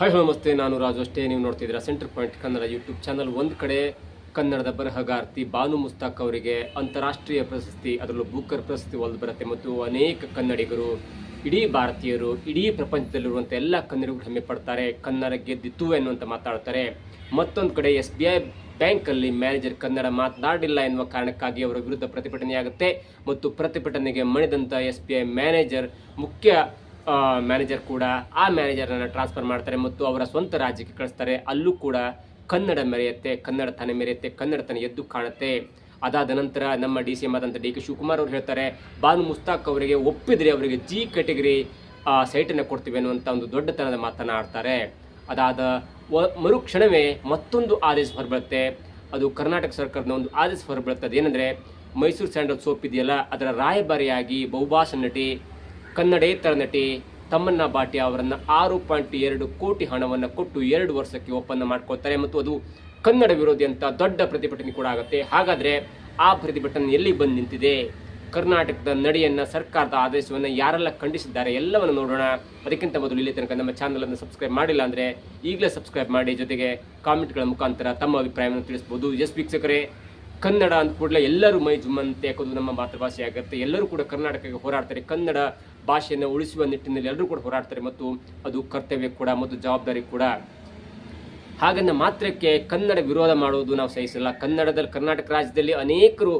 Hi ನಮಸ್ತೆ. ನಾನು ರಾಜು ಅಷ್ಟೇ. ನೀವು ನೋಡ್ತಿದ್ದೀರಾ center point Kannada YouTube channel ಒಂದು ಕಡೆ ಕನ್ನಡದ ಬರಹಗಾರ್ತಿ ಬಾನು ಮುಸ್ತಾಕ್ ಅವರಿಗೆ ಅಂತಾರಾಷ್ಟ್ರೀಯ ಪ್ರಶಸ್ತಿ, ಅದರಲ್ಲೂ ಬೂಕರ್ ಪ್ರಶಸ್ತಿ ಒಲ್ದು ಬರುತ್ತೆ. ಮತ್ತು ಅನೇಕ ಕನ್ನಡಿಗರು, ಇಡೀ ಭಾರತೀಯರು, ಇಡೀ ಪ್ರಪಂಚದಲ್ಲಿರುವಂಥ ಎಲ್ಲ ಕನ್ನಡಿಗರು ಹೆಮ್ಮೆ ಪಡ್ತಾರೆ. ಕನ್ನಡ ಗೆದ್ದಿತ್ತು ಎನ್ನುವಂತ ಮಾತಾಡ್ತಾರೆ. ಮತ್ತೊಂದು ಕಡೆ ಎಸ್ ಬಿ ಐ ಬ್ಯಾಂಕಲ್ಲಿ ಮ್ಯಾನೇಜರ್ ಕನ್ನಡ ಮಾತನಾಡಿಲ್ಲ ಎನ್ನುವ ಕಾರಣಕ್ಕಾಗಿ ಅವರ ವಿರುದ್ಧ ಪ್ರತಿಭಟನೆಯಾಗುತ್ತೆ. ಮತ್ತು ಪ್ರತಿಭಟನೆಗೆ ಮಣಿದಂಥ ಎಸ್ ಬಿ ಐ ಮ್ಯಾನೇಜರ್ ಮುಖ್ಯ ಮ್ಯಾನೇಜರ್ ಕೂಡ ಆ ಮ್ಯಾನೇಜರನ್ನು ಟ್ರಾನ್ಸ್ಫರ್ ಮಾಡ್ತಾರೆ ಮತ್ತು ಅವರ ಸ್ವಂತ ರಾಜ್ಯಕ್ಕೆ ಕಳಿಸ್ತಾರೆ. ಅಲ್ಲೂ ಕೂಡ ಕನ್ನಡ ಮೆರೆಯುತ್ತೆ, ಕನ್ನಡ ತಾನೇ ಮೆರೆಯುತ್ತೆ, ಕನ್ನಡ ತಾನೇ ಎದ್ದು ಕಾಣುತ್ತೆ. ಅದಾದ ನಂತರ ನಮ್ಮ ಡಿ ಸಿ ಎಂ ಆದಂಥ ಡಿ ಕೆ ಶಿವಕುಮಾರ್ ಅವರು ಹೇಳ್ತಾರೆ, ಬಾನು ಮುಸ್ತಾಕ್ ಅವರಿಗೆ ಒಪ್ಪಿದರೆ ಅವರಿಗೆ ಜಿ ಕ್ಯಾಟಗರಿ ಸೈಟನ್ನು ಕೊಡ್ತೀವಿ ಅನ್ನುವಂಥ ಒಂದು ದೊಡ್ಡತನದ ಮಾತನ್ನು ಆಡ್ತಾರೆ. ಅದಾದ ಮರುಕ್ಷಣವೇ ಮತ್ತೊಂದು ಆದೇಶ ಹೊರಬೀಳುತ್ತೆ. ಅದು ಕರ್ನಾಟಕ ಸರ್ಕಾರದ ಒಂದು ಆದೇಶ ಹೊರಬೀಳುತ್ತೆ. ಅದೇನೆಂದರೆ ಮೈಸೂರು ಸ್ಯಾಂಡಲ್ ಸೋಪ್ ಇದೆಯಲ್ಲ, ಅದರ ರಾಯಭಾರಿಯಾಗಿ ಬಹುಭಾಷ ನಟಿ ಕನ್ನಡೇತರ ನಟಿ ತಮ್ಮನ್ನ ಬಾಟಿ ಅವರನ್ನು ಆರು ಪಾಯಿಂಟ್ ಎರಡು ಕೋಟಿ ಹಣವನ್ನು ಕೊಟ್ಟು ಎರಡು ವರ್ಷಕ್ಕೆ ಒಪ್ಪಂದ ಮಾಡ್ಕೊಳ್ತಾರೆ ಮತ್ತು ಅದು ಕನ್ನಡ ವಿರೋಧಿ ಅಂತ ದೊಡ್ಡ ಪ್ರತಿಭಟನೆ ಕೂಡ ಆಗುತ್ತೆ. ಹಾಗಾದ್ರೆ ಆ ಪ್ರತಿಭಟನೆ ಎಲ್ಲಿ ಬಂದು ನಿಂತಿದೆ? ಕರ್ನಾಟಕದ ನಡೆಯನ್ನ ಸರ್ಕಾರದ ಆದೇಶವನ್ನು ಯಾರೆಲ್ಲ ಖಂಡಿಸಿದ್ದಾರೆ ಎಲ್ಲವನ್ನು ನೋಡೋಣ. ಅದಕ್ಕಿಂತ ಮೊದಲು ಇಲ್ಲಿ ತನಕ ನಮ್ಮ ಚಾನಲನ್ನು ಸಬ್ಸ್ಕ್ರೈಬ್ ಮಾಡಿಲ್ಲ ಅಂದ್ರೆ ಈಗಲೇ ಸಬ್ಸ್ಕ್ರೈಬ್ ಮಾಡಿ ಜೊತೆಗೆ ಕಾಮೆಂಟ್ಗಳ ಮುಖಾಂತರ ತಮ್ಮ ಅಭಿಪ್ರಾಯವನ್ನು ತಿಳಿಸಬಹುದು ಎಸ್ ವೀಕ್ಷಕರೇ ಕನ್ನಡ ಅಂದ ಕೂಡಲೇ ಎಲ್ಲರೂ ಮೈ ಜುಮ್ಮಂತೆ ಯಾಕಂದ್ರೆ ನಮ್ಮ ಮಾತೃಭಾಷೆ ಆಗುತ್ತೆ. ಎಲ್ಲರೂ ಕೂಡ ಕರ್ನಾಟಕಕ್ಕೆ ಹೋರಾಡ್ತಾರೆ. ಕನ್ನಡ ಭಾಷೆಯನ್ನು ಉಳಿಸುವ ನಿಟ್ಟಿನಲ್ಲಿ ಎಲ್ಲರೂ ಕೂಡ ಹೋರಾಡ್ತಾರೆ ಮತ್ತು ಅದು ಕರ್ತವ್ಯ ಕೂಡ ಮತ್ತು ಜವಾಬ್ದಾರಿ ಕೂಡ. ಹಾಗನ್ನ ಮಾತ್ರಕ್ಕೆ ಕನ್ನಡ ವಿರೋಧ ಮಾಡುವುದು ನಾವು ಸಹಿಸಲ್ಲ. ಕನ್ನಡದಲ್ಲಿ, ಕರ್ನಾಟಕ ರಾಜ್ಯದಲ್ಲಿ ಅನೇಕರು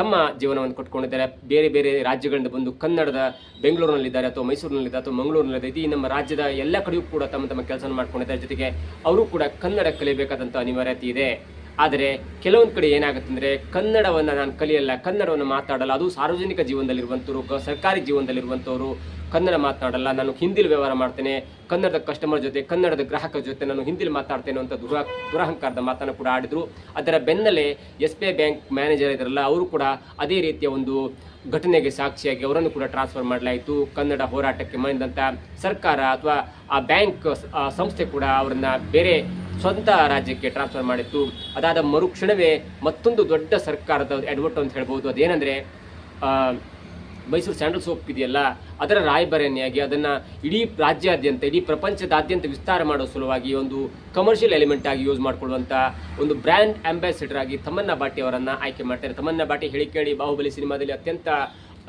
ತಮ್ಮ ಜೀವನವನ್ನು ಕೊಟ್ಕೊಂಡಿದ್ದಾರೆ. ಬೇರೆ ಬೇರೆ ರಾಜ್ಯಗಳಿಂದ ಬಂದು ಕನ್ನಡದ ಬೆಂಗಳೂರಿನಲ್ಲಿದ್ದಾರೆ ಅಥವಾ ಮೈಸೂರಿನಲ್ಲಿದ್ದಾರೆ ಅಥವಾ ಮಂಗಳೂರಿನಲ್ಲಿದೆ ಇಡೀ ನಮ್ಮ ರಾಜ್ಯದ ಎಲ್ಲ ಕಡೆಯೂ ಕೂಡ ತಮ್ಮ ತಮ್ಮ ಕೆಲಸ ಮಾಡ್ಕೊಂಡಿದ್ದಾರೆ. ಜೊತೆಗೆ ಅವರು ಕೂಡ ಕನ್ನಡ ಕಲಿಬೇಕಾದಂಥ ಅನಿವಾರ್ಯತೆ ಇದೆ. ಆದರೆ ಕೆಲವೊಂದು ಕಡೆ ಏನಾಗುತ್ತೆ ಅಂದರೆ ಕನ್ನಡವನ್ನು ನಾನು ಕಲಿಯಲ್ಲ, ಕನ್ನಡವನ್ನು ಮಾತಾಡಲ್ಲ, ಅದು ಸಾರ್ವಜನಿಕ ಜೀವನದಲ್ಲಿರುವಂಥವ್ರು ಕ ಸರ್ಕಾರಿ ಜೀವನದಲ್ಲಿರುವಂಥವ್ರು ಕನ್ನಡ ಮಾತನಾಡಲ್ಲ ನಾನು ಹಿಂದಿಲಿ ವ್ಯವಹಾರ ಮಾಡ್ತೇನೆ, ಕನ್ನಡದ ಕಸ್ಟಮರ್ ಜೊತೆ, ಕನ್ನಡದ ಗ್ರಾಹಕರ ಜೊತೆ ನಾನು ಹಿಂದಿಲಿ ಮಾತಾಡ್ತೇನೆ ಅಂತ ದುರ, ದುರಹಂಕಾರದ ಮಾತನ್ನು ಕೂಡ ಆಡಿದ್ರು. ಅದರ ಬೆನ್ನಲ್ಲೇ S B I bank manager ಇದ್ರಲ್ಲ ಅವರು ಕೂಡ ಅದೇ ರೀತಿಯ ಒಂದು ಘಟನೆಗೆ ಸಾಕ್ಷಿಯಾಗಿ ಅವರನ್ನು ಕೂಡ ಟ್ರಾನ್ಸ್ಫರ್ ಮಾಡಲಾಯಿತು. ಕನ್ನಡ ಹೋರಾಟಕ್ಕೆ ಮಣಿದಂಥ ಸರ್ಕಾರ ಅಥವಾ ಆ ಬ್ಯಾಂಕ್ ಸಂಸ್ಥೆ ಕೂಡ ಅವರನ್ನು ಬೇರೆ ಸ್ವಂತ ರಾಜ್ಯಕ್ಕೆ ಟ್ರಾನ್ಸ್ಫರ್ ಮಾಡಿತ್ತು ಅದಾದ ಮರುಕ್ಷಣವೇ ಮತ್ತೊಂದು ದೊಡ್ಡ ಸರ್ಕಾರದ ಅಡ್ವರ್ಟ್ ಅಂತ ಹೇಳ್ಬೋದು. ಅದೇನೆಂದರೆ ಮೈಸೂರು ಸ್ಯಾಂಡಲ್ ಸೋಪ್ ಇದೆಯಲ್ಲ, ಅದರ ರಾಯಭಾರಿಯಾಗಿ ಅದನ್ನು ಇಡೀ ರಾಜ್ಯಾದ್ಯಂತ, ಇಡೀ ಪ್ರಪಂಚದಾದ್ಯಂತ ವಿಸ್ತಾರ ಮಾಡೋ ಸಲುವಾಗಿ ಒಂದು ಕಮರ್ಷಿಯಲ್ ಎಲಿಮೆಂಟ್ ಆಗಿ ಯೂಸ್ ಮಾಡಿಕೊಳ್ಳುವಂಥ ಒಂದು ಬ್ರ್ಯಾಂಡ್ ಅಂಬಾಸಿಡರ್ ಆಗಿ ತಮ್ಮನ್ನ ಬಾಟಿ ಅವರನ್ನು ಆಯ್ಕೆ ಮಾಡ್ತಾರೆ. ತಮ್ಮನ್ನ ಬಾಟಿ ಹೇಳಿ ಕೇಳಿ ಬಾಹುಬಲಿ ಸಿನಿಮಾದಲ್ಲಿ ಅತ್ಯಂತ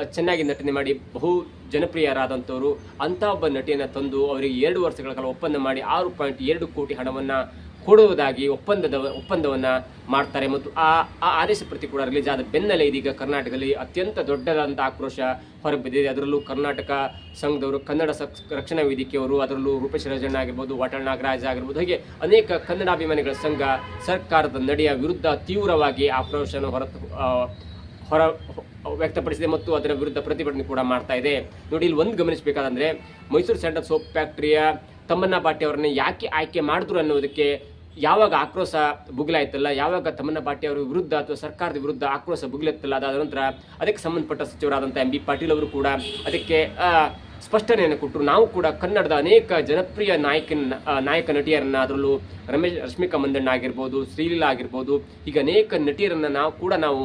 ಚೆನ್ನಾಗಿ ನಟನೆ ಮಾಡಿ ಬಹು ಜನಪ್ರಿಯರಾದಂಥವರು. ಅಂಥ ಒಬ್ಬ ನಟಿಯನ್ನು ತಂದು ಅವರಿಗೆ ಎರಡು ವರ್ಷಗಳ ಕಾಲ ಒಪ್ಪಂದ ಮಾಡಿ ಆರು ಪಾಯಿಂಟ್ ಎರಡು ಕೋಟಿ ಹಣವನ್ನು ಕೊಡುವುದಾಗಿ ಒಪ್ಪಂದದ ಒಪ್ಪಂದವನ್ನು ಮಾಡ್ತಾರೆ. ಮತ್ತು ಆ ಆ ಆದೇಶ ಪ್ರತಿ ಕೂಡ ರಿಲೀಸ್ ಆದ ಬೆನ್ನಲ್ಲೇ ಇದೀಗ ಕರ್ನಾಟಕದಲ್ಲಿ ಅತ್ಯಂತ ದೊಡ್ಡದಾದಂಥ ಆಕ್ರೋಶ ಹೊರಬಿದ್ದಿದೆ. ಅದರಲ್ಲೂ ಕರ್ನಾಟಕ ಸಂಘದವರು ಕನ್ನಡ ರಕ್ಷಣಾ ವೇದಿಕೆಯವರು ಅದರಲ್ಲೂ ರೂಪೇಶ್ ರಾಜಣ್ಣ ಆಗಿರ್ಬೋದು ವಾಟಾಳ್ ನಾಗರಾಜ್ ಆಗಿರ್ಬೋದು ಹಾಗೆ ಅನೇಕ ಕನ್ನಡಾಭಿಮಾನಿಗಳ ಸಂಘ ಸರ್ಕಾರದ ನಡೆಯ ವಿರುದ್ಧ ತೀವ್ರವಾಗಿ ಆಕ್ರೋಶನ ಹೊರ ಆ, ಹೊರ ವ್ಯಕ್ತಪಡಿಸಿದೆ ಮತ್ತು ಅದರ ವಿರುದ್ಧ ಪ್ರತಿಭಟನೆ ಕೂಡ ಮಾಡ್ತಾ ಇದೆ. ನೋಡಿ, ಇಲ್ಲಿ ಒಂದು ಗಮನಿಸಬೇಕಾದಂದ್ರೆ ಮೈಸೂರು ಸೆಂಟ್ರಲ್ ಸೋಪ್ ಫ್ಯಾಕ್ಟ್ರಿಯ ತಮ್ಮನ್ನ ಬಾಟಿ ಅವರನ್ನು ಯಾಕೆ ಆಯ್ಕೆ ಮಾಡಿದ್ರು ಅನ್ನೋದಕ್ಕೆ ಯಾವಾಗ ಆಕ್ರೋಶ ಬುಗಿಲಾಯ್ತಲ್ಲ, ಯಾವಾಗ ತಮ್ಮನ್ನ ಬಾಟಿ ಅವರ ವಿರುದ್ಧ ಅಥವಾ ಸರ್ಕಾರದ ವಿರುದ್ಧ ಆಕ್ರೋಶ ಬುಗಿಲೆತ್ತಲ್ಲ ಅದಾದ ನಂತರ ಅದಕ್ಕೆ ಸಂಬಂಧಪಟ್ಟ ಸಚಿವರಾದಂಥ ಎಂ ಬಿ ಪಾಟೀಲ್ ಅವರು ಕೂಡ ಅದಕ್ಕೆ ಸ್ಪಷ್ಟನೆಯನ್ನು ಕೊಟ್ಟರು. ನಾವು ಕೂಡ ಕನ್ನಡದ ಅನೇಕ ಜನಪ್ರಿಯ ನಾಯಕನ ನಾಯಕ ನಟಿಯರನ್ನ ಅದರಲ್ಲೂ ರಮೇಶ್, ರಶ್ಮಿಕಾ ಮಂದಣ್ಣ ಆಗಿರ್ಬೋದು, ಶ್ರೀಲೀಲಾ ಆಗಿರ್ಬೋದು ಈಗ ಅನೇಕ ನಟಿಯರನ್ನ ನಾವು ಕೂಡ ನಾವು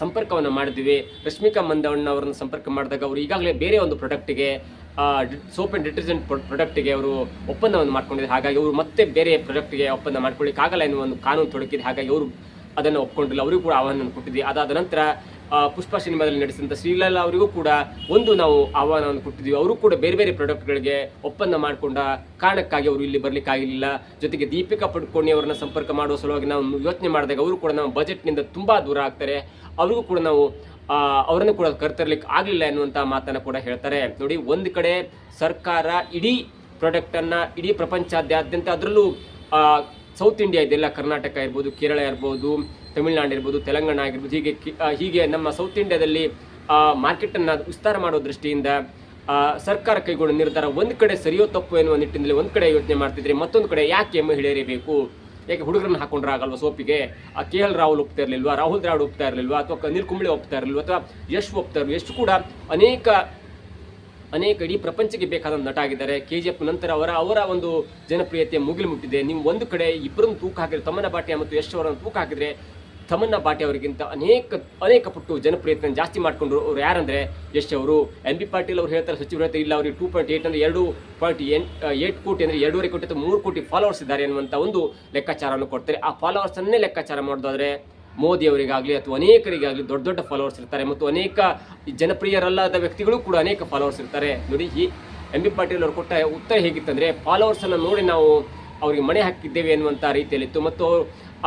ಸಂಪರ್ಕವನ್ನು ಮಾಡಿದ್ವಿ. ರಶ್ಮಿಕಾ ಮಂದವಣ್ಣ ಅವರನ್ನು ಸಂಪರ್ಕ ಮಾಡಿದಾಗ ಅವರು ಈಗಾಗಲೇ ಬೇರೆ ಒಂದು ಪ್ರಾಡಕ್ಟಿಗೆ ಸೋಪ್ ಆ್ಯಂಡ್ ಡಿಟರ್ಜೆಂಟ್ ಪ್ರಾಡಕ್ಟ್ಗೆ ಅವರು ಒಪ್ಪಂದವನ್ನು ಮಾಡ್ಕೊಂಡಿದ್ದಾರೆ. ಹಾಗಾಗಿ ಅವರು ಮತ್ತೆ ಬೇರೆ ಪ್ರಾಡಕ್ಟ್ಗೆ ಒಪ್ಪಂದ ಮಾಡ್ಕೊಳ್ಳಿಕ್ಕಾಗಲ್ಲ ಎನ್ನುವ ಒಂದು ಕಾನೂನು ತೊಡಕಿದೆ. ಹಾಗಾಗಿ ಅವರು ಅದನ್ನು ಒಪ್ಕೊಂಡಿಲ್ಲ. ಅವರಿಗೂ ಕೂಡ ಆಹ್ವಾನ ಕೊಟ್ಟಿದ್ವಿ ಅದಾದ ನಂತರ ಪುಷ್ಪ ಸಿನಿಮಾದಲ್ಲಿ ನಡೆಸಿದಂಥ ಶ್ರೀಲಲ್ಲ ಅವರಿಗೂ ಕೂಡ ಒಂದು ನಾವು ಆಹ್ವಾನವನ್ನು ಕೊಟ್ಟಿದ್ದೀವಿ. ಅವರು ಕೂಡ ಬೇರೆ ಬೇರೆ ಪ್ರಾಡಕ್ಟ್ಗಳಿಗೆ ಒಪ್ಪಂದ ಮಾಡಿಕೊಂಡ ಕಾರಣಕ್ಕಾಗಿ ಅವರು ಇಲ್ಲಿ ಬರ್ಲಿಕ್ಕೆ ಆಗಿಲ್ಲ. ಜೊತೆಗೆ ದೀಪಿಕಾ ಪಡ್ಕೋಣಿ ಅವರನ್ನ ಸಂಪರ್ಕ ಮಾಡುವ ಸಲುವಾಗಿ ನಾವು ಯೋಚನೆ ಮಾಡಿದಾಗ ಅವರು ಕೂಡ ನಮ್ಮ ಬಜೆಟ್ನಿಂದ ತುಂಬಾ ದೂರ ಆಗ್ತಾರೆ. ಅವರಿಗೂ ಕೂಡ ನಾವು ಅವರನ್ನು ಕೂಡ ಕರ್ತರ್ಲಿಕ್ಕೆ ಆಗಲಿಲ್ಲ ಎನ್ನುವಂಥ ಮಾತನ್ನು ಕೂಡ ಹೇಳ್ತಾರೆ. ನೋಡಿ, ಒಂದು ಕಡೆ ಸರ್ಕಾರ ಇಡೀ ಪ್ರಾಡಕ್ಟನ್ನು, ಇಡೀ ಪ್ರಪಂಚಾದ್ಯಂತ ಅದರಲ್ಲೂ ಸೌತ್ ಇಂಡಿಯಾ ಇದೆಲ್ಲ ಕರ್ನಾಟಕ ಇರ್ಬೋದು, ಕೇರಳ ಇರ್ಬೋದು, ತಮಿಳುನಾಡು ಇರ್ಬೋದು, ತೆಲಂಗಾಣ ಆಗಿರ್ಬೋದು, ಹೀಗೆ ಹೀಗೆ ನಮ್ಮ ಸೌತ್ ಇಂಡಿಯಾದಲ್ಲಿ ಮಾರ್ಕೆಟನ್ನು ವಿಸ್ತಾರ ಮಾಡೋ ದೃಷ್ಟಿಯಿಂದ ಸರ್ಕಾರ ಕೈಗೊಂಡ ನಿರ್ಧಾರ ಒಂದು ಕಡೆ ಸರಿಯೋ ತಪ್ಪು ಎನ್ನುವ ನಿಟ್ಟಿನಲ್ಲಿ ಒಂದು ಕಡೆ ಯೋಚನೆ ಮಾಡ್ತಿದ್ರೆ ಮತ್ತೊಂದು ಕಡೆ ಯಾಕೆ ಮಹಿಳೆಯರಿಬೇಕು ಯಾಕೆ ಹುಡುಗರನ್ನ ಹಾಕೊಂಡ್ರೆ ಆಗಲ್ವಾ ಸೋಪಿಗೆ? ಆ, ಕೆ ಎಲ್ ರಾಹುಲ್ ಒಪ್ತಾ ಇರಲಿಲ್ವಾ? ರಾಹುಲ್ ದ್ರಾವಿಡ್ ಒಪ್ತಾ ಇರಲಿಲ್ವಾ? ಅಥವಾ ಅನಿಲ್ ಕುಂಬಳಿ ಒಪ್ತಾ ಇರಲಿಲ್ವಾ? ಅಥವಾ ಯಶ್ ಒಪ್ತಾ ಇರಲಿಲ್ಲ ಎಷ್ಟು ಕೂಡ ಅನೇಕ ಅನೇಕ ಇಡೀ ಪ್ರಪಂಚಕ್ಕೆ ಬೇಕಾದ ನಟ ಆಗಿದ್ದಾರೆ ಕೆ ಜಿ ಎಫ್ ನಂತರ ಅವರ ಅವರ ಒಂದು ಜನಪ್ರಿಯತೆ ಮುಗಿಲು ಮುಟ್ಟಿದೆ ನೀವು ಒಂದು ಕಡೆ ಇಬ್ಬರನ್ನು ತೂಕ ಹಾಕಿದ್ರೆ ತಮ್ಮನ ಬಾಟ್ಯ ಮತ್ತು ಯಶ್ ಅವರನ್ನು ತೂಕ ಹಾಕಿದ್ರೆ ತಮನ್ನ ಬಾಟಿ ಅವರಿಗಿಂತ ಅನೇಕ ಅನೇಕ ಪಟ್ಟು ಜನಪ್ರಿಯತೆಯನ್ನು ಜಾಸ್ತಿ ಮಾಡಿಕೊಂಡ್ರು ಅವ್ರು ಯಾರಂದ್ರೆ ಯಶ್ ಅವರು. ಎಂ ಬಿ ಪಾಟೀಲ್ ಅವರು ಹೇಳ್ತಾರೆ ಸಚಿವರು ಹೇಳ್ತಾರೆ, ಇಲ್ಲ ಅವರಿಗೆ ಟೂ ಪಾಯಿಂಟ್ ಏಟ್ ಅಂದ್ರೆ ಎರಡು ಪಾಯಿಂಟ್ ಏಟ್ ಕೋಟಿ ಅಂದ್ರೆ ಎರಡೂವರೆ ಕೋಟಿ ಅಥವಾ ಮೂರು ಕೋಟಿ ಫಾಲೋವರ್ಸ್ ಇದ್ದಾರೆ ಅನ್ನುವಂಥ ಒಂದು ಲೆಕ್ಕಾಚಾರವನ್ನು ಕೊಡ್ತಾರೆ. ಆ ಫಾಲೋವರ್ಸನ್ನೇ ಲೆಕ್ಕಾಚಾರ ಮಾಡೋದಾದ್ರೆ ಮೋದಿ ಅವರಿಗಾಗಲಿ ಅಥವಾ ಅನೇಕರಿಗಾಗಲಿ ದೊಡ್ಡ ದೊಡ್ಡ ಫಾಲೋವರ್ಸ್ ಇರ್ತಾರೆ ಮತ್ತು ಅನೇಕ ಜನಪ್ರಿಯರಲ್ಲದ ವ್ಯಕ್ತಿಗಳು ಕೂಡ ಅನೇಕ ಫಾಲೋವರ್ಸ್ ಇರ್ತಾರೆ. ನೋಡಿ, ಈ ಎಂ ಬಿ ಪಾಟೀಲ್ ಅವರು ಕೊಟ್ಟ ಉತ್ತರ ಹೇಗಿತ್ತಂದರೆ ಫಾಲೋವರ್ಸನ್ನು ನೋಡಿ ನಾವು ಅವರಿಗೆ ಮಣೆ ಹಾಕಿದ್ದೇವೆ ಎನ್ನುವಂಥ ರೀತಿಯಲ್ಲಿತ್ತು ಮತ್ತು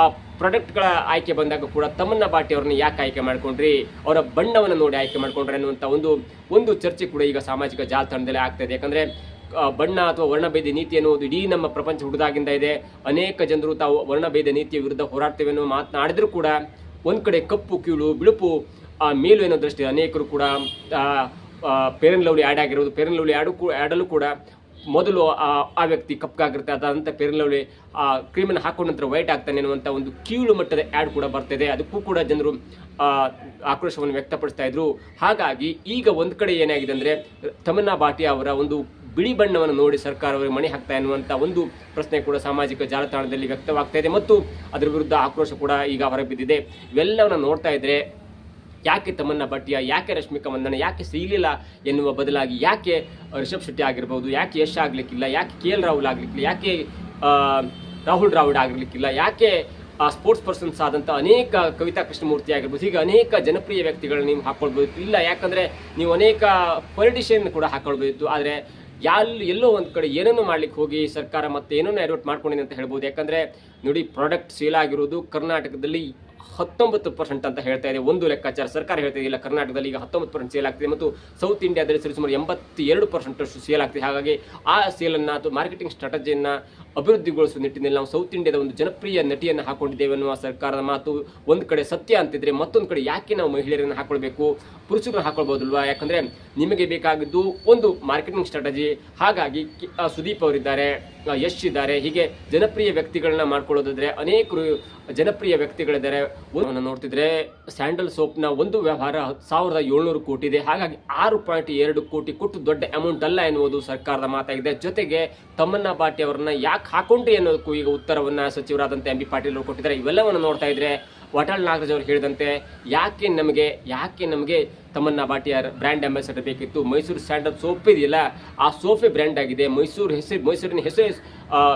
ಆ ಪ್ರಾಡಕ್ಟ್ಗಳ ಆಯ್ಕೆ ಬಂದಾಗ ಕೂಡ ತಮ್ಮನ್ನ ಬಾಟಿ ಅವ್ರನ್ನ ಯಾಕೆ ಆಯ್ಕೆ ಮಾಡ್ಕೊಂಡ್ರಿ, ಅವರ ಬಣ್ಣವನ್ನು ನೋಡಿ ಆಯ್ಕೆ ಮಾಡಿಕೊಂಡ್ರೆ ಅನ್ನುವಂಥ ಒಂದು ಒಂದು ಚರ್ಚೆ ಕೂಡ ಈಗ ಸಾಮಾಜಿಕ ಜಾಲತಾಣದಲ್ಲಿ ಆಗ್ತಾ ಇದೆ. ಯಾಕಂದ್ರೆ ಬಣ್ಣ ಅಥವಾ ವರ್ಣಭೇದ ನೀತಿ ಅನ್ನುವುದು ಇಡೀ ನಮ್ಮ ಪ್ರಪಂಚ ಹುಡುದಾಗಿಂದ ಇದೆ. ಅನೇಕ ಜನರು ತಾವು ವರ್ಣಭೇದ ನೀತಿಯ ವಿರುದ್ಧ ಹೋರಾಡ್ತೇವೆ ಅನ್ನೋ ಮಾತನಾಡಿದ್ರು ಕೂಡ ಒಂದು ಕಡೆ ಕಪ್ಪು, ಕೀಳು, ಬಿಳುಪು, ಆ, ಮೇಲು ಅನ್ನೋ ದೃಷ್ಟಿ ಅನೇಕರು ಕೂಡ ಪೇರನ್ ಲವ್ಲಿ ಆ್ಯಡ್ ಆಗಿರೋದು. ಪೇರನ್ ಲವ್ಲಿ ಆ್ಯಡು ಆಡಲು ಕೂಡ ಮೊದಲು ಆ ವ್ಯಕ್ತಿ ಕಪ್ಪಾಗಿರುತ್ತೆ ಅದಾದಂಥ ಪೇರನ್ ಲವ್ಲಿ, ಆ, ಕ್ರೀಮನ್ನು ಹಾಕೊಂಡ ನಂತರ ವೈಟ್ ಆಗ್ತಾನೆ ಅನ್ನುವಂಥ ಒಂದು ಕೀಳು ಮಟ್ಟದ ಆ್ಯಡ್ ಕೂಡ ಬರ್ತಿದೆ. ಅದಕ್ಕೂ ಕೂಡ ಜನರು ಆಕ್ರೋಶವನ್ನು ವ್ಯಕ್ತಪಡಿಸ್ತಾ ಇದ್ರು. ಹಾಗಾಗಿ ಈಗ ಒಂದು ಕಡೆ ಏನಾಗಿದೆ ಅಂದರೆ ತಮನ್ನಾ ಭಾಟಿ ಅವರ ಒಂದು ಬಿಳಿ ಬಣ್ಣವನ್ನು ನೋಡಿ ಸರ್ಕಾರ ಅವರಿಗೆ ಮಣೆ ಹಾಕ್ತಾ ಎನ್ನುವಂಥ ಒಂದು ಪ್ರಶ್ನೆ ಕೂಡ ಸಾಮಾಜಿಕ ಜಾಲತಾಣದಲ್ಲಿ ವ್ಯಕ್ತವಾಗ್ತಾ ಇದೆ ಮತ್ತು ಅದರ ವಿರುದ್ಧ ಆಕ್ರೋಶ ಕೂಡ ಈಗ ಹೊರಬಿದ್ದಿದೆ ಇವೆಲ್ಲವನ್ನ ನೋಡ್ತಾ ಇದ್ರೆ ಯಾಕೆ ತಮ್ಮನ್ನ ಭಟ್ಟಿಯ ಯಾಕೆ ರಶ್ಮಿಕಾ ಮಂದಣ್ಣ ಯಾಕೆ ಸಿಗಲಿಲ್ಲ ಎನ್ನುವ ಬದಲಾಗಿ ಯಾಕೆ ರಿಷಬ್ ಶೆಟ್ಟಿ ಆಗಿರ್ಬೋದು, ಯಾಕೆ ಯಶ್ ಆಗ್ಲಿಕ್ಕಿಲ್ಲ, ಯಾಕೆ ಕೆ ಎಲ್ ರಾಹುಲ್ ಆಗ್ಲಿಕ್ಕಿಲ್ಲ, ಯಾಕೆ ರಾಹುಲ್ ದ್ರಾವಿಡ್ ಆಗಿರ್ಲಿಕ್ಕಿಲ್ಲ ಯಾಕೆ ಸ್ಪೋರ್ಟ್ಸ್ ಪರ್ಸನ್ಸ್ ಆದಂಥ ಅನೇಕ ಕವಿತಾ ಕೃಷ್ಣಮೂರ್ತಿ ಆಗಿರ್ಬೋದು, ಹೀಗೆ ಅನೇಕ ಜನಪ್ರಿಯ ವ್ಯಕ್ತಿಗಳನ್ನ ನೀವು ಹಾಕ್ಕೊಳ್ಬೋದಿತ್ತು ಇಲ್ಲ, ಯಾಕಂದ್ರೆ ನೀವು ಅನೇಕ ಪೊಲಿಟಿಷಿಯನ್ ಕೂಡ ಹಾಕ್ಕೊಳ್ಬೋದಿತ್ತು ಆದರೆ ಯಾಲ್ ಎಲ್ಲೋ ಒಂದು ಕಡೆ ಏನನ್ನು ಮಾಡ್ಲಿಕ್ಕೆ ಹೋಗಿ ಸರ್ಕಾರ ಮತ್ತೆ ಏನನ್ನು ಅಡ್ವರ್ಟ್ ಮಾಡ್ಕೊಂಡಿದೆ ಅಂತ ಹೇಳ್ಬೋದು. ಯಾಕಂದ್ರೆ ನೋಡಿ ಪ್ರಾಡಕ್ಟ್ ಸೇಲ್ ಆಗಿರೋದು ಕರ್ನಾಟಕದಲ್ಲಿ ಹತ್ತೊಂಬತ್ತು ಪರ್ಸೆಂಟ್ ಅಂತ ಹೇಳ್ತಾ ಇದೆ. ಒಂದು ಲೆಕ್ಕಾಚಾರ ಸರ್ಕಾರ ಹೇಳ್ತಾ ಇಲ್ಲ, ಕರ್ನಾಟಕದಲ್ಲಿ ಈಗ ಹತ್ತೊಂಬತ್ತು ಪರ್ಸೆಂಟ್ ಸೇಲ್ ಆಗ್ತಿದೆ ಮತ್ತು ಸೌತ್ ಇಂಡಿಯಾದಲ್ಲಿ ಸರಿಸುಮಾರು ಎಂಬತ್ತೆರಡು ಪರ್ಸೆಂಟಷ್ಟು ಸೇಲ್ ಆಗ್ತಿದೆ. ಹಾಗಾಗಿ ಆ ಸೇಲನ್ನು ಅಥವಾ ಮಾರ್ಕೆಟಿಂಗ್ ಸ್ಟ್ರಾಟಜಿಯನ್ನು ಅಭಿವೃದ್ಧಿಗೊಳಿಸುವ ನಿಟ್ಟಿನಲ್ಲಿ ನಾವು ಸೌತ್ ಇಂಡಿಯಾದ ಒಂದು ಜನಪ್ರಿಯ ನಟಿಯನ್ನು ಹಾಕೊಂಡಿದ್ದೇವೆ ಅನ್ನುವ ಸರ್ಕಾರದ ಮಾತು. ಒಂದು ಕಡೆ ಸತ್ಯ ಅಂತಿದ್ರೆ ಮತ್ತೊಂದು ಕಡೆ ಯಾಕೆ ನಾವು ಮಹಿಳೆಯರನ್ನು ಹಾಕೊಳ್ಬೇಕು? ಪುರುಷರನ್ನು ಹಾಕೊಳ್ಬೋದಲ್ವಾ? ಯಾಕಂದ್ರೆ ನಿಮಗೆ ಬೇಕಾಗಿದ್ದು ಒಂದು ಮಾರ್ಕೆಟಿಂಗ್ ಸ್ಟ್ರಾಟಜಿ ಹಾಗಾಗಿ ಸುದೀಪ್ ಅವರಿದ್ದಾರೆ ಯಶ್ ಇದ್ದಾರೆ. ಹೀಗೆ ಜನಪ್ರಿಯ ವ್ಯಕ್ತಿಗಳನ್ನ ಮಾಡ್ಕೊಳ್ಳೋದಾದ್ರೆ ಅನೇಕರು ಜನಪ್ರಿಯ ವ್ಯಕ್ತಿಗಳಿದ್ದಾರೆ. ನೋಡ್ತಿದ್ರೆ ಸ್ಯಾಂಡಲ್ ಸೋಪ್ನ ಒಂದು ವ್ಯವಹಾರ ಸಾವಿರದ ಏಳ್ನೂರು ಕೋಟಿ ಇದೆ. ಹಾಗಾಗಿ ಆರು ಪಾಯಿಂಟ್ ಎರಡು ಕೋಟಿ ಕೊಟ್ಟು ದೊಡ್ಡ ಅಮೌಂಟ್ ಅಲ್ಲ ಎನ್ನುವುದು ಸರ್ಕಾರದ ಮಾತಾಗಿದೆ. ಜೊತೆಗೆ ತಮ್ಮನ್ನ ಬಾಟಿ ಅವರನ್ನ ಯಾಕೆ ಹಾಕೊಂಡ್ರಿ ಅನ್ನೋದಕ್ಕೂ ಈಗ ಉತ್ತರವನ್ನು ಸಚಿವರಾದಂತೆ ಎಂ ಬಿ ಪಾಟೀಲ್ ಅವರು ಕೊಟ್ಟಿದ್ದಾರೆ. ಇವೆಲ್ಲವನ್ನು ನೋಡ್ತಾ ಇದ್ರೆ ವಾಟಾಳ್ ನಾಗರಾಜ್ ಅವರು ಹೇಳಿದಂತೆ ಯಾಕೆ ನಮಗೆ ಯಾಕೆ ನಮಗೆ ತಮ್ಮನ್ನ ಭಾಟಿಯಾರ್ ಬ್ರ್ಯಾಂಡ್ ಅಂಬಾಸಿಡರ್ ಬೇಕಿತ್ತು. ಮೈಸೂರು ಸ್ಯಾಂಡಲ್ ಸೋಪ್ ಇದೆಯಲ್ಲ, ಆ ಸೋಫೆ ಬ್ರ್ಯಾಂಡ್ ಆಗಿದೆ. ಮೈಸೂರು ಹೆಸರು, ಮೈಸೂರಿನ ಹೆಸರು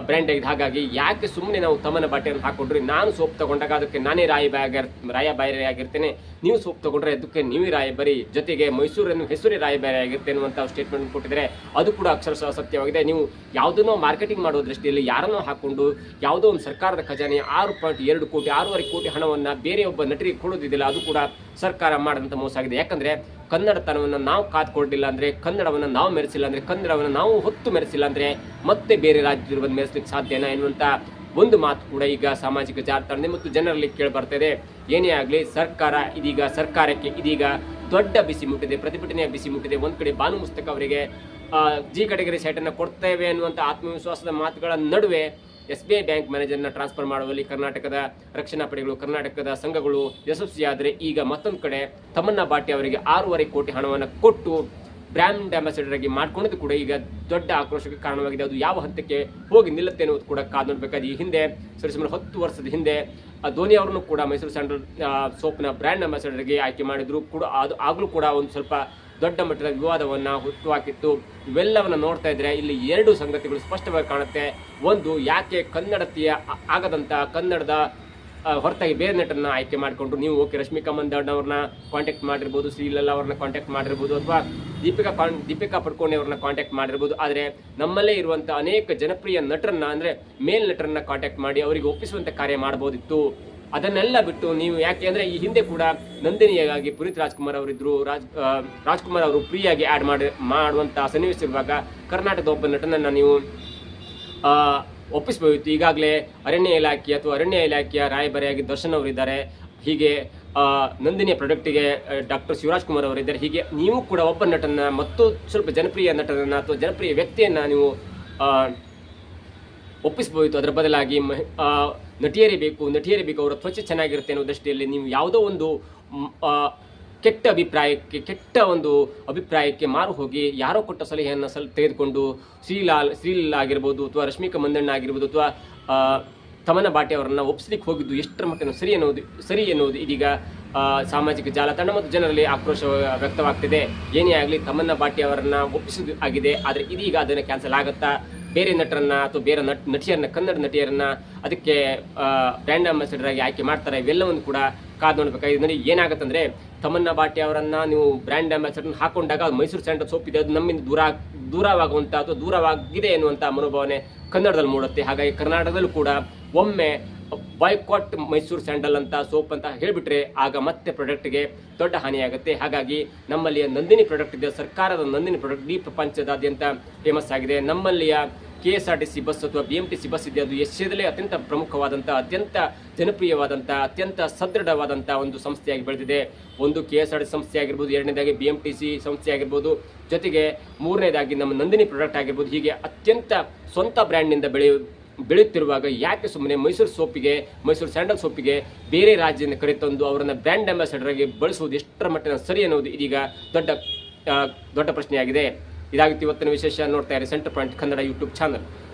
ಬ್ರ್ಯಾಂಡ್ ಆಗಿದೆ. ಹಾಗಾಗಿ ಯಾಕೆ ಸುಮ್ಮನೆ ನಾವು ತಮ್ಮನ್ನ ಬಾಟಿಯಾರ್ ಹಾಕೊಂಡ್ರಿ ನಾನು ಸೋಪ್ ತಗೊಂಡಾಗ ಅದಕ್ಕೆ ನಾನೇ ರಾಯಬಾರಿ ರಾಯಬಾರಿ ಆಗಿರ್ತೇನೆ. ನೀವು ಸೋಪ್ ತಗೊಂಡ್ರೆ ಅದಕ್ಕೆ ನೀವೇ ರಾಯಬಾರಿ ಜೊತೆಗೆ ಮೈಸೂರನ್ನು ಹೆಸರೇ ರಾಯಬಾರಿ ಆಗಿರ್ತೇನೆ ಅಂತ ಸ್ಟೇಟ್ಮೆಂಟ್ ಕೊಟ್ಟಿದ್ರೆ ಅದು ಕೂಡ ಅಕ್ಷರಶಃ ಸತ್ಯವಾಗಿದೆ. ನೀವು ಯಾವುದನ್ನೋ ಮಾರ್ಕೆಟಿಂಗ್ ಮಾಡುವ ದೃಷ್ಟಿಯಲ್ಲಿ ಯಾರನ್ನೋ ಹಾಕೊಂಡು ಯಾವುದೋ ಒಂದು ಸರ್ಕಾರದ ಖಜಾನೆ ಆರು ಪಾಯಿಂಟ್ ಎರಡು ಕೋಟಿ, ಆರೂವರೆ ಕೋಟಿ ಹಣವನ್ನು ಬೇರೆ ಒಬ್ಬ ನಟರಿಗೆ ಕೊಡೋದಿದೆಯಲ್ಲ ಅದು ಕೂಡ ಸರ್ಕಾರ ಮಾಡಿದಂಥ ಮೋಸ ಆಗಿದೆ. ಯಾಕಂದ್ರೆ ಕನ್ನಡತನವನ್ನು ನಾವು ಕಾದ್ಕೊಂಡಿಲ್ಲ ಅಂದ್ರೆ ಕನ್ನಡವನ್ನು ನಾವು ಮೆರೆಸಿಲ್ಲ ಅಂದ್ರೆ ಕನ್ನಡವನ್ನು ನಾವು ಹೊತ್ತು ಮೆರೆಸಿಲ್ಲ ಅಂದ್ರೆ ಮತ್ತೆ ಬೇರೆ ರಾಜ್ಯದಲ್ಲಿ ಬಂದು ಮೆರೆಸಲಿಕ್ಕೆ ಸಾಧ್ಯನಾ ಎನ್ನುವಂಥ ಒಂದು ಮಾತು ಕೂಡ ಈಗ ಸಾಮಾಜಿಕ ಜಾಲತಾಣದಲ್ಲಿ ಮತ್ತು ಜನರಲ್ಲಿ ಕೇಳಿ ಬರ್ತಾ ಇದೆ. ಏನೇ ಆಗಲಿ ಸರ್ಕಾರ ಇದೀಗ ಸರ್ಕಾರಕ್ಕೆ ಇದೀಗ ದೊಡ್ಡ ಬಿಸಿ ಮುಟ್ಟಿದೆ, ಪ್ರತಿಭಟನೆಯ ಬಿಸಿ ಮುಟ್ಟಿದೆ. ಒಂದು ಕಡೆ ಬಾನು ಮುಸ್ತಕ ಅವರಿಗೆ ಜಿ ಕಟಗರಿ ಸೈಟನ್ನು ಕೊಡ್ತೇವೆ ಅನ್ನುವಂಥ ಆತ್ಮವಿಶ್ವಾಸದ ಮಾತುಗಳ ನಡುವೆ ಎಸ್ ಬಿ ಐ ಬ್ಯಾಂಕ್ ಮ್ಯಾನೇಜರ್ನ ಟ್ರಾನ್ಸ್ಫರ್ ಮಾಡುವಲ್ಲಿ ಕರ್ನಾಟಕದ ರಕ್ಷಣಾ ಪಡೆಗಳು, ಕರ್ನಾಟಕದ ಸಂಘಗಳು ಯಶಸ್ವಿಯಾದರೆ ಈಗ ಮತ್ತೊಂದು ಕಡೆ ತಮ್ಮನ್ನ ಬಾಟಿ ಅವರಿಗೆ ಆರೂವರೆ ಕೋಟಿ ಹಣವನ್ನು ಕೊಟ್ಟು ಬ್ರ್ಯಾಂಡ್ ಅಂಬಾಸಿಡರ್ ಆಗಿ ಮಾಡ್ಕೊಂಡಿದ್ದು ಕೂಡ ಈಗ ದೊಡ್ಡ ಆಕ್ರೋಶಕ್ಕೆ ಕಾರಣವಾಗಿದೆ. ಅದು ಯಾವ ಹಂತಕ್ಕೆ ಹೋಗಿ ನಿಲ್ಲುತ್ತೆ ಅನ್ನೋದು ಕೂಡ ಕಾದು ನೋಡಬೇಕಾದ ಈ ಹಿಂದೆ ಸರಿಸುಮಾರು ಹತ್ತು ವರ್ಷದ ಹಿಂದೆ ಧೋನಿ ಅವರನ್ನು ಕೂಡ ಮೈಸೂರು ಸ್ಯಾಂಡಲ್ ಸೋಪ್ನ ಬ್ರ್ಯಾಂಡ್ ಅಂಬಾಸಿಡರ್ಗೆ ಆಯ್ಕೆ ಮಾಡಿದ್ರು. ಕೂಡ ಅದು ಆಗಲೂ ಕೂಡ ಒಂದು ಸ್ವಲ್ಪ ದೊಡ್ಡ ಮಟ್ಟದ ವಿವಾದವನ್ನ ಹುಟ್ಟುಹಾಕಿತ್ತು ಇವೆಲ್ಲವನ್ನ ನೋಡ್ತಾ ಇದ್ರೆ ಇಲ್ಲಿ ಎರಡು ಸಂಗತಿಗಳು ಸ್ಪಷ್ಟವಾಗಿ ಕಾಣುತ್ತೆ. ಒಂದು, ಯಾಕೆ ಕನ್ನಡತಿಯ ಆಗದಂತ ಕನ್ನಡದ ಹೊರತಾಗಿ ಬೇರೆ ನಟರನ್ನ ಆಯ್ಕೆ ಮಾಡಿಕೊಂಡು ನೀವು ಓಕೆ ರಶ್ಮಿಕಾ ಮಂದಣ್ಣ ಅವ್ರನ್ನ ಕಾಂಟ್ಯಾಕ್ಟ್ ಮಾಡಿರ್ಬೋದು ಶ್ರೀಲಲ್ಲಾ ಅವ್ರನ್ನ ಕಾಂಟ್ಯಾಕ್ಟ್ ಮಾಡಿರ್ಬೋದು ಅಥವಾ ದೀಪಿಕಾ ಕಾನ್ ದೀಪಿಕಾ ಪಡ್ಕೋಣೆ ಅವ್ರನ್ನ ಕಾಂಟ್ಯಾಕ್ಟ್ ಮಾಡಿರ್ಬೋದು. ಆದರೆ ನಮ್ಮಲ್ಲೇ ಇರುವಂಥ ಅನೇಕ ಜನಪ್ರಿಯ ನಟರನ್ನ ಅಂದರೆ ಮೇಲ್ ನಟರನ್ನ ಕಾಂಟ್ಯಾಕ್ಟ್ ಮಾಡಿ ಅವರಿಗೆ ಒಪ್ಪಿಸುವಂಥ ಕಾರ್ಯ ಮಾಡ್ಬೋದಿತ್ತು. ಅದನ್ನೆಲ್ಲ ಬಿಟ್ಟು ನೀವು ಯಾಕೆ ಅಂದರೆ ಈ ಹಿಂದೆ ಕೂಡ ನಂದಿನಿಯಾಗಿ ಪುನೀತ್ ರಾಜ್ಕುಮಾರ್ ಅವರಿದ್ರು ರಾಜ್ ರಾಜ್ಕುಮಾರ್ ಅವರು ಫ್ರೀಯಾಗಿ ಆ್ಯಡ್ ಮಾಡಿ ಮಾಡುವಂಥ ಸನ್ನಿವೇಶ ಇರುವಾಗ ಕರ್ನಾಟಕದ ಒಬ್ಬ ನಟನನ್ನು ನೀವು ಆ, ಒಪ್ಪಿಸಬಹುದಿತ್ತು ಈಗಾಗಲೇ ಅರಣ್ಯ ಇಲಾಖೆ ಅಥವಾ ಅರಣ್ಯ ಇಲಾಖೆಯ ರಾಯಭಾರಿಯಾಗಿ ದರ್ಶನ್ ಅವರಿದ್ದಾರೆ. ಹೀಗೆ ಆ, ನಂದಿನಿಯ ಪ್ರಾಡಕ್ಟಿಗೆ ಡಾಕ್ಟರ್ ಶಿವರಾಜ್ ಕುಮಾರ್ ಅವರಿದ್ದಾರೆ. ಹೀಗೆ ನೀವು ಕೂಡ ಒಬ್ಬ ನಟನ ಮತ್ತು ಸ್ವಲ್ಪ ಜನಪ್ರಿಯ ನಟನನ್ನ ಅಥವಾ ಜನಪ್ರಿಯ ವ್ಯಕ್ತಿಯನ್ನ ನೀವು ಆ, ಒಪ್ಪಿಸಬಹುದು ಅದರ ಬದಲಾಗಿ ಮಹಿ- ನಟಿಯರೇ ಬೇಕು ನಟಿಯರೇ ಬೇಕು ಅವರ ತ್ವಚೆ ಚೆನ್ನಾಗಿರುತ್ತೆ ಅನ್ನೋ ದೃಷ್ಟಿಯಲ್ಲಿ ನೀವು ಯಾವುದೋ ಒಂದು ಕೆಟ್ಟ ಅಭಿಪ್ರಾಯಕ್ಕೆ, ಕೆಟ್ಟ ಒಂದು ಅಭಿಪ್ರಾಯಕ್ಕೆ ಮಾರು ಹೋಗಿ, ಯಾರೋ ಕೊಟ್ಟ ಸಲಹೆಯನ್ನು ಸಲ್, ತೆಗೆದುಕೊಂಡು ಶ್ರೀಲಾಲ್ ಶ್ರೀಲಾಲ್ ಆಗಿರ್ಬೋದು ಅಥವಾ ರಶ್ಮಿಕಾ ಮಂದಣ್ಣ ಆಗಿರ್ಬೋದು ಅಥವಾ ತಮನ ಬಾಟಿ ಅವರನ್ನು ಒಪ್ಪಿಸ್ಲಿಕ್ಕೆ ಹೋಗಿದ್ದು ಎಷ್ಟರ ಮಟ್ಟಿನ ಸರಿ ಎನ್ನುವುದು ಸರಿ ಎನ್ನುವುದು ಇದೀಗ ಸಾಮಾಜಿಕ ಜಾಲತಾಣ ಮತ್ತು ಜನರಲ್ಲಿ ಆಕ್ರೋಶ ವ್ಯಕ್ತವಾಗ್ತಿದೆ. ಏನೇ ಆಗಲಿ ತಮನ್ನ ಬಾಟಿ ಅವರನ್ನು ಒಪ್ಪಿಸಿದ ಆಗಿದೆ, ಆದರೆ ಇದೀಗ ಅದನ್ನು ಕ್ಯಾನ್ಸಲ್ ಆಗುತ್ತಾ? ಬೇರೆ ನಟರನ್ನ ಅಥವಾ ಬೇರೆ ನಟ ನಟಿಯರನ್ನ, ಕನ್ನಡ ನಟಿಯರನ್ನ ಅದಕ್ಕೆ ಬ್ರ್ಯಾಂಡ್ ಅಂಬಾಸಿಡರ್ ಆಗಿ ಆಯ್ಕೆ ಮಾಡ್ತಾರೆ. ಇವೆಲ್ಲವನ್ನು ಕೂಡ ಕಾದು ನೋಡ್ಬೇಕಾಗಿದೆ. ನೋಡಿ ಏನಾಗುತ್ತಂದ್ರೆ ತಮ್ಮನ್ನ ಬಾಟಿ ಅವರನ್ನ ನೀವು ಬ್ರ್ಯಾಂಡ್ ಅಂಬಾಸಿಡರ್ ಹಾಕೊಂಡಾಗ ಮೈಸೂರು ಸ್ಯಾಂಡಲ್ ಸೋಪ್ ಇದೆ. ಅದು ನಮ್ಮಿಂದ ದೂರ ದೂರವಾಗುವಂತ ಅಥವಾ ದೂರವಾಗಿದೆ ಎನ್ನುವಂತ ಮನೋಭಾವನೆ ಕನ್ನಡದಲ್ಲಿ ಮೂಡುತ್ತೆ. ಹಾಗಾಗಿ ಕರ್ನಾಟಕದಲ್ಲೂ ಕೂಡ ಒಮ್ಮೆ ಬಾಯ್ಕಾಟ್ ಮೈಸೂರು ಸ್ಯಾಂಡಲ್ ಅಂತ ಸೋಪ್ ಅಂತ ಹೇಳಿಬಿಟ್ರೆ ಆಗ ಮತ್ತೆ ಪ್ರಾಡಕ್ಟ್ಗೆ ದೊಡ್ಡ ಹಾನಿಯಾಗುತ್ತೆ. ಹಾಗಾಗಿ ನಮ್ಮಲ್ಲಿಯ ನಂದಿನಿ ಪ್ರಾಡಕ್ಟ್ ಇದೆ. ಸರ್ಕಾರದ ನಂದಿನಿ ಪ್ರಾಡಕ್ಟ್ ಈ ಪ್ರಪಂಚದಾದ್ಯಂತ ಫೇಮಸ್ ಆಗಿದೆ. ನಮ್ಮಲ್ಲಿಯ K S R T C bus ಅಥವಾ B M T C bus ಇದೆ. ಅದು ಏಷ್ಯಾದಲ್ಲೇ ಅತ್ಯಂತ ಪ್ರಮುಖವಾದಂಥ ಅತ್ಯಂತ ಜನಪ್ರಿಯವಾದಂಥ ಅತ್ಯಂತ ಸದೃಢವಾದಂಥ ಒಂದು ಸಂಸ್ಥೆಯಾಗಿ ಬೆಳೆದಿದೆ. ಒಂದು ಕೆ ಎಸ್ ಆರ್ ಟಿ ಸಂಸ್ಥೆ ಆಗಿರ್ಬೋದು, ಎರಡನೇದಾಗಿ ಬಿ ಎಂ ಟಿ ಸಿ ಸಂಸ್ಥೆ ಆಗಿರ್ಬೋದು, ಜೊತೆಗೆ ಮೂರನೇದಾಗಿ ನಮ್ಮ ನಂದಿನಿ ಪ್ರಾಡಕ್ಟ್ ಆಗಿರ್ಬೋದು. ಹೀಗೆ ಅತ್ಯಂತ ಸ್ವಂತ ಬ್ರ್ಯಾಂಡ್ನಿಂದ ಬೆಳೆಯು ಬೆಳೆಯುತ್ತಿರುವಾಗ ಯಾಕೆ ಸುಮ್ಮನೆ ಮೈಸೂರು ಸೋಪಿಗೆ, ಮೈಸೂರು ಸ್ಯಾಂಡಲ್ ಸೋಪಿಗೆ ಬೇರೆ ರಾಜ್ಯದಿಂದ ಕರೆತಂದು ಅವರನ್ನು ಬ್ರ್ಯಾಂಡ್ ಅಂಬಾಸಡರ್ ಆಗಿ ಬಳಸುವುದು ಎಷ್ಟರ ಮಟ್ಟಿನ ಸರಿ ಅನ್ನೋದು ಇದೀಗ ದೊಡ್ಡ ದೊಡ್ಡ ಪ್ರಶ್ನೆಯಾಗಿದೆ. ಇದಾಗಿತ್ತು ಇವತ್ತಿನ ವಿಶೇಷ ನೋಡ್ತಾ ಇರಿ center point Kannada YouTube channel.